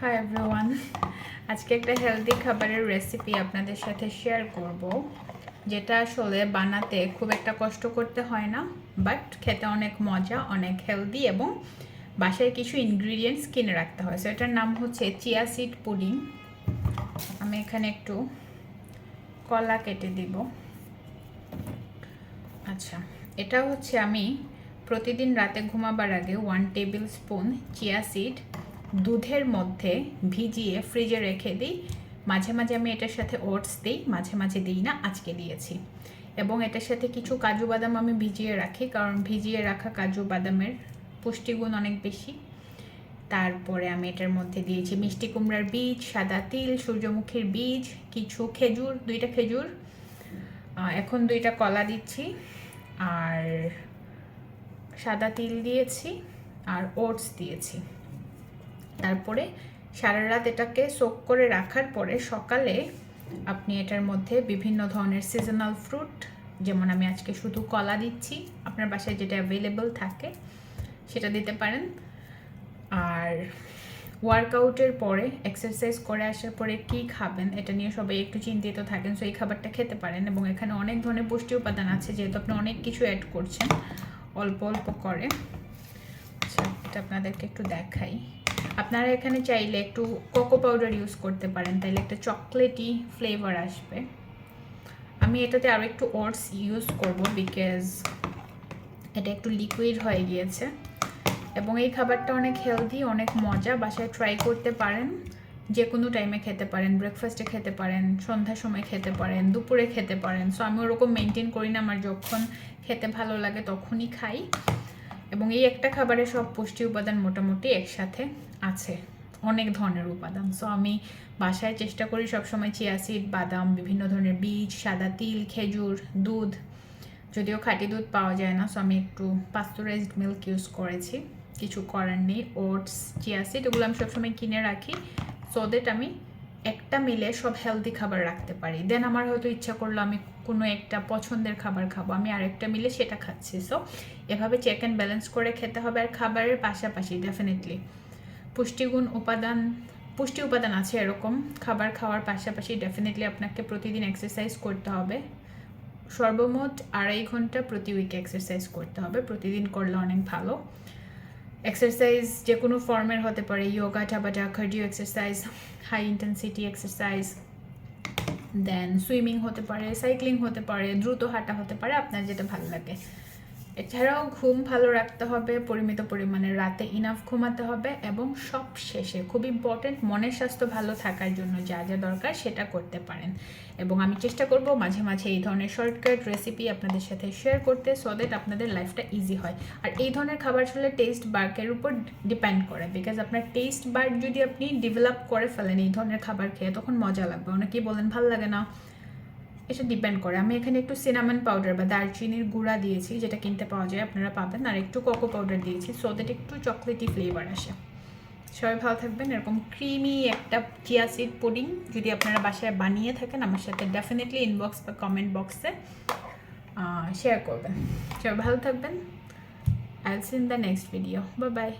Hi everyone আজকে একটা healthy খাবারের রেসিপি আপনাদের সাথে শেয়ার করব, যেটা আসলে বানাতে খুব একটা কষ্ট করতে হয় না বাট খেতে অনেক মজা, অনেক হেলদি এবং বাসায় কিছু ইনগ্রিডিয়েন্টস কিনে রাখতে হয়। সো এটার নাম হচ্ছে চিয়া সিড পুডিং আমি এখানে একটু কলা কেটে দিব। আচ্ছা এটা হচ্ছে আমি প্রতিদিন রাতে ঘুমাবার আগে one tablespoon chia seed দুধের মধ্যে ভিজিয়ে ফ্রিজে রেখে দিই। মাঝে মাঝে আমি এটার সাথে ওটস দিই, মাঝে মাঝে দিই না, আজকে দিয়েছি। এবং এটার সাথে কিছু কাজু বাদাম আমি ভিজিয়ে রাখি, কারণ ভিজিয়ে রাখা কাজু বাদামের পুষ্টিগুণ অনেক বেশি। তারপরে আমি এটার মধ্যে দিয়েছি মিষ্টি কুমড়ার বীজ, সাদা তিল, সূর্যমুখীর বীজ, কিছু খেজুর, দুইটা খেজুর। এখন দুইটা কলা দিচ্ছি। আর সাদা তিল দিয়েছি, আর ওটস দিয়েছি। তারপরে সারা রাত এটাকে সোক করে রাখার পরে সকালে আপনি এটার মধ্যে বিভিন্ন ধরনের সিজনাল ফ্রুট যেমন আমি আজকে শুধু কলা দিচ্ছি, আপনার বাসায় যেটা অ্যাভেলেবল থাকে, সেটা দিতে পারেন। আর ওয়ার্কআউটের পরে এক্সারসাইজ করে আসার পরে কি খাবেন, এটা নিয়ে সবাই একটু চিন্তিত থাকেন সো এই খাবারটা খেতে পারেন এবং এখানে অনেক ধরনের পুষ্টি উপাদান আছে, যেহেতু আপনি অনেক কিছু অ্যাড করছেন, অল্প অল্প করে। আচ্ছা এটা আপনাদেরকে একটু দেখাই। আপনারা এখানে চাইলে একটু কোকো পাউডার ইউজ করতে পারেন, তাইলে একটা চকলেটি ফ্লেভার আসবে। আমি এটাতে আরও একটু ওটস ইউজ করব বিকজ এটা একটু লিকুইড হয়ে গিয়েছে। এবং এই খাবারটা অনেক হেলদি অনেক মজা, বাসায় ট্রাই করতে পারেন। যে কোনো টাইমে খেতে পারেন ব্রেকফাস্টে খেতে পারেন, সন্ধ্যার সময় খেতে পারেন, দুপুরে খেতে পারেন। সো আমি ওরকম মেনটেন করি না, আমার যখন খেতে ভালো লাগে তখনই খাই। এবং এই একটা খাবারে সব পুষ্টি উপাদান মোটামুটি একসাথে আছে। অনেক ধরনের উপাদান। সো আমি বাসায় চেষ্টা করি সবসময় চিয়া সিড, বাদাম, বিভিন্ন ধরনের বীজ, সাদা তিল, খেজুর, দুধ। যদিও খাঁটি দুধ পাওয়া যায় না সো আমি একটু পাস্তুরাইজড মিল্ক ইউজ করেছি। কিছু করার নেই ওটস চিয়া সিড, এগুলো আমি সবসময় কিনে রাখি। সো দ্যাট আমি একটা মিলে সব হেলদি খাবার রাখতে পারি। দেন আমার হয়তো ইচ্ছা করল আমি কোনো একটা পছন্দের খাবার খাব। আমি আরেকটা মিলে সেটা খাচ্ছি। সো এভাবে চেক অ্যান্ড ব্যালেন্স করে খেতে হবে। আর খাবারের পাশাপাশি ডেফিনেটলি পুষ্টিগুণ উপাদান, পুষ্টি উপাদান আছে এরকম। খাবার খাওয়ার পাশাপাশি ডেফিনেটলি আপনাকে প্রতিদিন এক্সারসাইজ করতে হবে। সর্বমোট আড়াই ঘণ্টা প্রতি উইকে এক্সারসাইজ করতে হবে। প্রতিদিন করলে অনেক ভালো। এক্সারসাইজ যে কোনো ফর্মের হতে পারে yoga tabata cardio exercise high intensity exercise then swimming হতে পারে সাইক্লিং হতে পারে, দ্রুত হাঁটা হতে পারে, আপনার যেটা ভালো লাগে। এছাড়াও ঘুম ভালো রাখতে হবে, পরিমিত পরিমাণে রাতে ইনাফ ঘুমাতে হবে এবং সব শেষে খুব ইম্পর্টেন্ট মনের স্বাস্থ্য ভালো থাকার জন্য যা যা দরকার সেটা করতে পারেন। এবং আমি চেষ্টা করব মাঝে মাঝে এই ধরনের শর্টকাট রেসিপি আপনাদের সাথে শেয়ার করতে সো দ্যাট আপনাদের লাইফটা ইজি হয়। আর এই ধরনের খাবার আসলে টেস্ট বার্কের উপর ডিপেন্ড করে বিকজ আপনার টেস্ট বার্ক যদি আপনি ডেভেলপ করে ফেলেন এই ধরনের খাবার খেয়ে, তখন মজা লাগবে। অনেকেই বলেন, ভালো লাগে না। এটা ডিপেন্ড করে। আমি এখানে একটু সিনামন পাউডার বা দারচিনির গুঁড়া দিয়েছি, যেটা কিনতে পাওয়া যায়, আপনারা পাবেন। আর একটু কোকো পাউডার দিয়েছি সো দ্যাট একটু চকলেটি ফ্লেভার আসে। সবাই ভালো থাকবেন। এরকম ক্রিমি একটা চিয়া সিড পুডিং যদি আপনারা বাসায় বানিয়ে থাকেন, আমার সাথে ডেফিনেটলি ইনবক্স বা কমেন্ট বক্সে শেয়ার করবেন। সবাই ভালো থাকবেন। I see in the next video bye bye